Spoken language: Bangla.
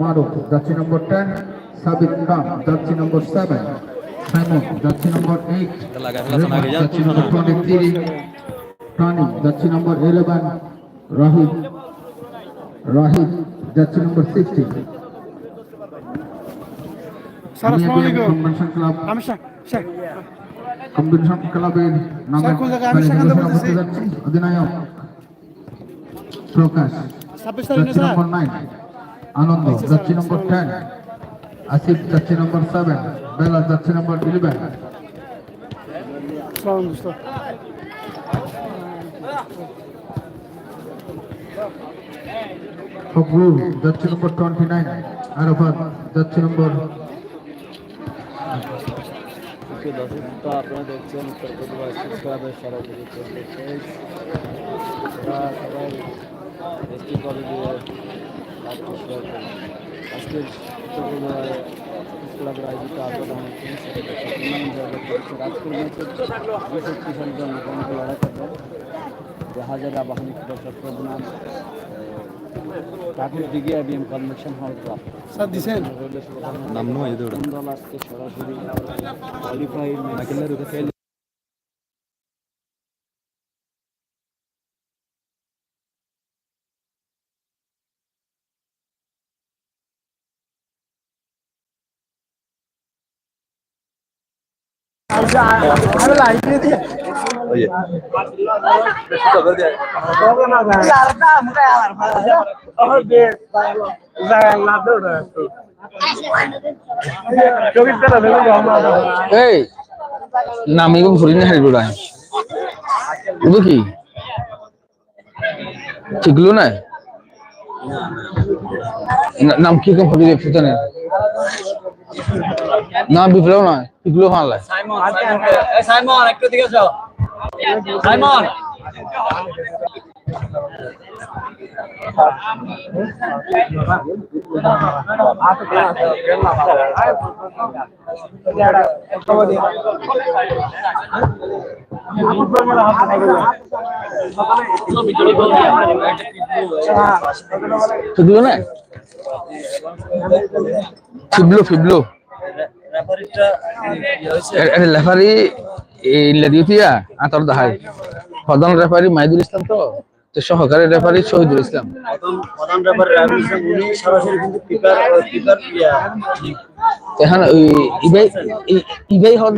মারুফ যাচ্ছি নম্বর টেন সাবিত খান যাচ্ছি নম্বর সেভেন সাইমন যাচ্ছি নম্বর এইট যাচ্ছি নম্বর টোয়েন্টি থ্রি প্রাণী যাচ্ছি নম্বর ইলেভেন রাহিদ রাহিদ যাচ্ছি নম্বর সিক্সটিন স্যার আসসালামু আলাইকুম। কনভেনশন ক্লাব আমি শেখ শেখ ক্লাবের নামে স্যার, কোন জায়গায়? আমি সেখান থেকে। যাচ্ছি। অধিনায়ক প্রকাশ। ছাব্বিশ তারিখে স্যার। আনন্দ আচ্ছা, যাচ্ছি নম্বর টেন আসিফ যাচ্ছি নম্বর সেভেন বেলা যাচ্ছি নম্বর ইলেভেন সালাম যাচ্ছি নম্বর টোয়েন্টি নাইন আরাফাত যাচ্ছি নম্বর প্রিয় দর্শক তো আপনারা দেখছেন উত্তর প্রদেশ ক্লাবের সরাসরি সবাই এসটি কলেজে প্র্যাকটিস করছেন আজকে উত্তর প্রদেশ স্পোর্টস ক্লাবের আয়োজিত জায়গা করছে রাজপুর ম্যাচে দুই শক্তিশালী লড়াই করবে হাজারা বাহিনী দর্শক প্রধান ঠাকুর দিঘি আবিএম কনভেনশন হল ক্লাব স্যার দিছেন? নাম নয় সরাসরি? কোয়ালিফাই এই নামি গো ফুরি না হারিব কি? ঠিকলো না, নাম কি কম ফুরি ফুতে না। নাম বিপ্লব না ঠিকলো হালাই সাইমন একটু দিকে যাও সাইমন। ঠিকলো না? ফিবলো ফিবলো। রেফারি এই লেদিউতিয়া আতর দাহাই। প্রধান রেফারি মাইদুল ইসলাম তো সহকারী রেফারি শহীদুল ইসলাম। প্রধান রেফারি রাবি ইসলাম উনি সরাসরি কিন্তু পিপার পিপার এখন ইবাই ইবাই হল